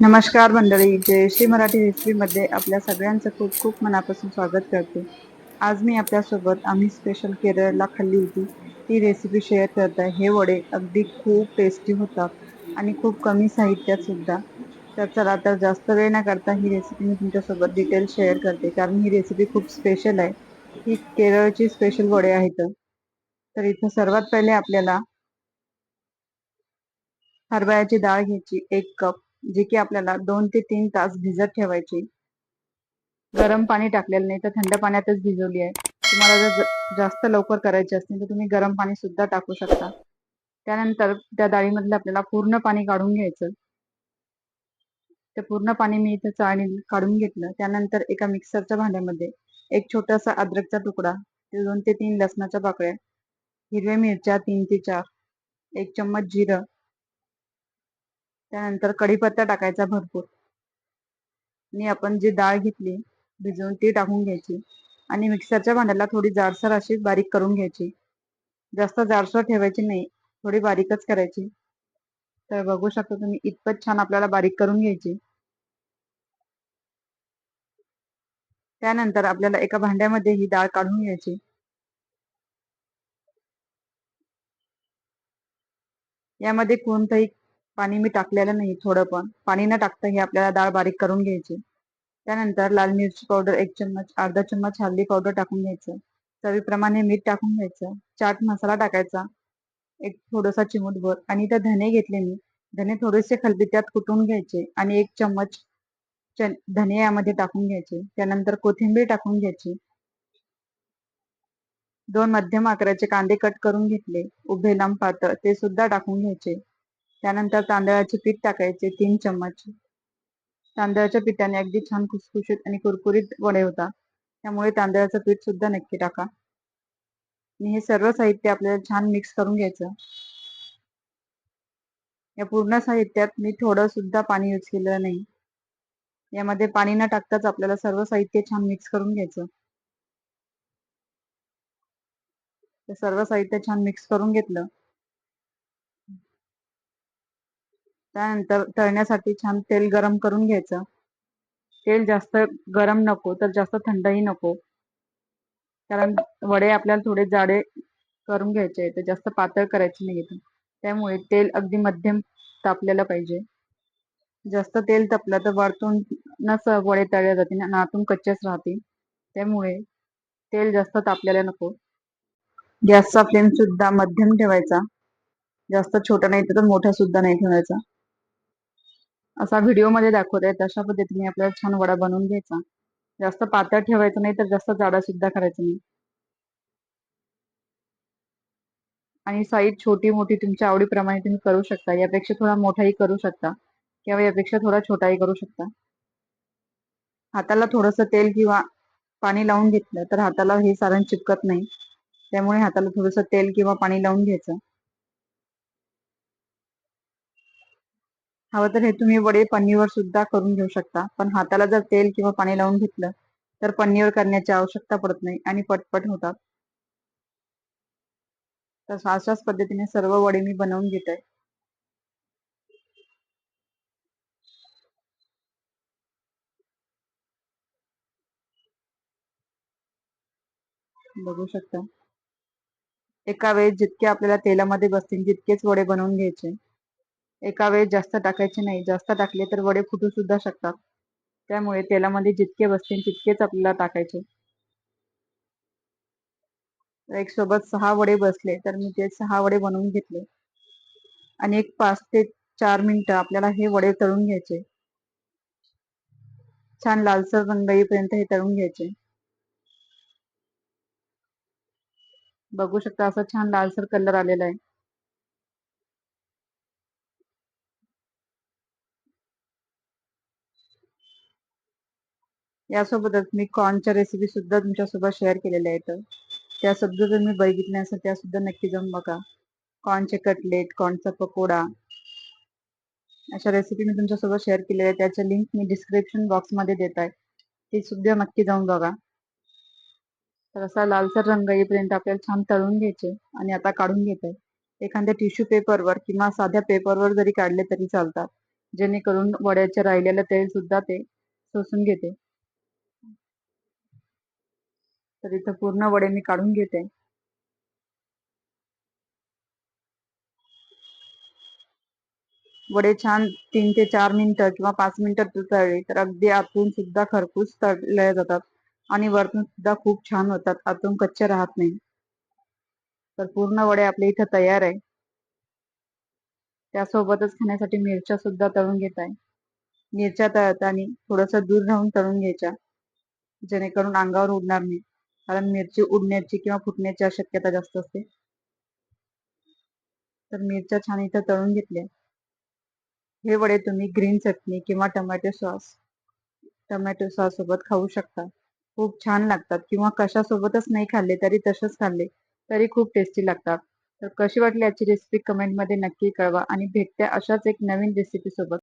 नमस्कार मंडळी जयश्री मराठी रेसिपीमध्ये आपल्या सगळ्यांचं खूप खूप मनापासून स्वागत करते. आज मी आपल्यासोबत आम्ही स्पेशल केरळला खाल्ली होती. ती रेसिपी शेअर करत आहे. हे वडे अगदी खूप टेस्टी होतात आणि खूप कमी साहित्यात सुद्धा. तर चला तर जास्त वेळ न करता ही रेसिपी मी तुमच्यासोबत डिटेल शेअर करते. कारण ही रेसिपी खूप स्पेशल आहे. ही केरळची स्पेशल वडे आहेत. तर इथं सर्वात पहिले आपल्याला हरभऱ्याची डाळ घ्यायची. एक कप जी की आपल्याला दोन ते तीन तास भिजत ठेवायची. गरम पाणी टाकलेलं नाही तर थंड पाण्यातच भिजवली आहे. तुम्हाला जर जास्त लवकर करायचे असतील तर तुम्ही गरम पाणी सुद्धा टाकू शकता. त्यानंतर त्या डाळीमधलं आपल्याला पूर्ण पाणी काढून घ्यायचं. ते पूर्ण पाणी मी इथं चाळणी काढून घेतलं. त्यानंतर एका मिक्सरच्या भांड्यामध्ये एक छोटासा अद्रकचा तुकडा दोन ते तीन लसणाच्या पाकळ्या हिरव्या मिरच्या तीन ते चार एक चम्मच जिरं त्यानंतर कढीपत्ता टाकायचा भरपूर. आणि आपण जी डाळ घेतली भिजवून ती टाकून घ्यायची. आणि मिक्सरच्या भांड्याला थोडी जाडसर अशी बारीक करून घ्यायची. जास्त जाडसर ठेवायची नाही थोडी बारीकच करायची. तर बघू शकता तुम्ही इतपत छान आपल्याला बारीक करून घ्यायची. त्यानंतर आपल्याला एका भांड्यामध्ये ही डाळ काढून घ्यायची. यामध्ये कोणतंही पाणी मी टाकलेलं नाही थोडं पण. पाणी न टाकता हे आपल्याला डाळ बारीक करून घ्यायची. त्यानंतर लाल मिरची पावडर एक चम्मच अर्धा चम्मच हल्दी पावडर टाकून घ्यायचं. चवीप्रमाणे मीठ टाकून घ्यायचं. चाट मसाला टाकायचा. एक थोडासा चिमूटभर. आणि त्या धने घेतले मी. धने थोडेसे खलबत्त्यात कुटून घ्यायचे. आणि एक चम्मच धने यामध्ये टाकून घ्यायचे. त्यानंतर कोथिंबीर टाकून घ्यायची. दोन मध्यम आकाराचे कांदे कट करून घेतले. उभे लांब पातळ. ते सुद्धा टाकून घ्यायचे. त्यानंतर तांदळाचे पीठ टाकायचे तीन चम्मच. तांदळाच्या पिठाने अगदी छान खुसखुशीत आणि कुरकुरीत वडे होता. त्यामुळे तांदळाचं पीठ सुद्धा नक्की टाका. आणि हे सर्व साहित्य आपल्याला छान मिक्स करून घ्यायचं. या पूर्ण साहित्यात मी थोडं सुद्धा पाणी यूज केलेलं नाही. यामध्ये पाणी न टाकताच आपल्याला सर्व साहित्य छान मिक्स करून घ्यायचं. सर्व साहित्य छान मिक्स करून घेतलं. त्यानंतर तळण्यासाठी छान तेल गरम करून घ्यायचं. तेल जास्त गरम नको तर जास्त थंडही नको. कारण वडे आपल्याला थोडे जाडे करून घ्यायचे तर जास्त पातळ करायचे नाही त्यामुळे तेल अगदी मध्यम तापलेलं पाहिजे. जास्त तेल तापलं तर वरतून नस वडे तळले जाते आणि आतून कच्चेच राहतील. त्यामुळे तेल जास्त तापलेलं नको. गॅसचा फ्लेम सुद्धा मध्यम ठेवायचा. जास्त छोटा नाही तर मोठा सुद्धा नाही ठेवायचा. असा व्हिडिओमध्ये दाखवत आहे तशा पद्धतीने आपल्याला छान वडा बनवून घ्यायचा. जास्त पातळ ठेवायचं नाही तर जास्त जाडा सुद्धा करायचं नाही. आणि साईज छोटी मोठी तुमच्या आवडीप्रमाणे तुम्ही करू शकता. यापेक्षा थोडा मोठाही करू शकता. किंवा यापेक्षा थोडा छोटाही करू शकता. हाताला थोडस तेल किंवा पाणी लावून घेतलं तर हाताला हे सारण चिपकत नाही. त्यामुळे हाताला थोडस तेल किंवा पाणी लावून घ्यायचं. हवं तर हे तुम्ही वडे पन्नीवर सुद्धा करून घेऊ शकता. पण हाताला जर तेल किंवा पाणी लावून घेतलं तर पन्नीवर करण्याची आवश्यकता पडत नाही आणि पटपट होतात. तर अशाच पद्धतीने सर्व वडे मी बनवून घेत. आहे बघू शकता. एका वेळेस जितके आपल्याला तेलामध्ये बसतील जितकेच वडे बनवून घ्यायचे. एका वेळेस जास्त टाकायचे नाही. जास्त टाकले तर वडे फुटू सुद्धा शकतात. त्यामुळे तेलामध्ये जितके बसतील तितकेच आपल्याला टाकायचे. एक सोबत सहा वडे बसले तर मी ते सहा वडे बनवून घेतले. आणि एक पाच ते चार मिनिटं आपल्याला हे वडे तळून घ्यायचे. छान लालसर रंग येईपर्यंत हे तळून घ्यायचे. बघू शकता असा छान लालसर कलर आलेला आहे. यासोबतच मी कॉर्नच्या रेसिपी सुद्धा तुमच्यासोबत शेअर केलेल्या आहेत. त्या सुद्धा जर मी बघितल्या असेल त्या सुद्धा नक्की जाऊन बघा. कॉर्नचे कटलेट कॉर्नचा पकोडा. अशा रेसिपी मी तुमच्यासोबत शेअर केलेल्या आहेत. त्याच्या लिंक मी डिस्क्रिप्शन बॉक्समध्ये देत आहे. ती सुद्धा नक्की जाऊन बघा. तर असा लालसर रंग येईपर्यंत आपल्याला छान तळून घ्यायचे आणि आता काढून घेत आहे. एखाद्या टिश्यू पेपरवर किंवा साध्या पेपरवर जरी काढले तरी चालतात. जेणेकरून वड्याचे राहिलेलं तेल सुद्धा ते सोसून घेते. तर इथं पूर्ण वडे मी काढून घेते. वडे छान तीन ते चार मिनिटं किंवा पाच मिनिटं तळले तर अगदी आतून सुद्धा खरपूस तळल्या जातात आणि वरतून सुद्धा खूप छान होतात आतून कच्चे राहत नाही. तर पूर्ण वडे आपले इथं तयार आहे. त्यासोबतच खाण्यासाठी मिरच्या सुद्धा तळून घेत आहे. मिरच्या तळताना थोडस दूर राहून तळून घ्यायच्या जेणेकरून अंगावर उडणार नाही. कारण मिरची उडण्याची किंवा फुटण्याची शक्यता जास्त असते. तर मिरच्या छान इथं तळून घेतल्या. हे वडे तुम्ही ग्रीन चटणी किंवा टोमॅटो सॉस टोमॅटो सॉस सोबत खाऊ शकता. खूप छान लागतात किंवा कशा सोबतच नाही खाल्ले तरी तसंच खाल्ले तरी खूप टेस्टी लागतात. तर कशी वाटली याची रेसिपी कमेंटमध्ये नक्की कळवा आणि भेटते अशाच एक नवीन रेसिपी सोबत.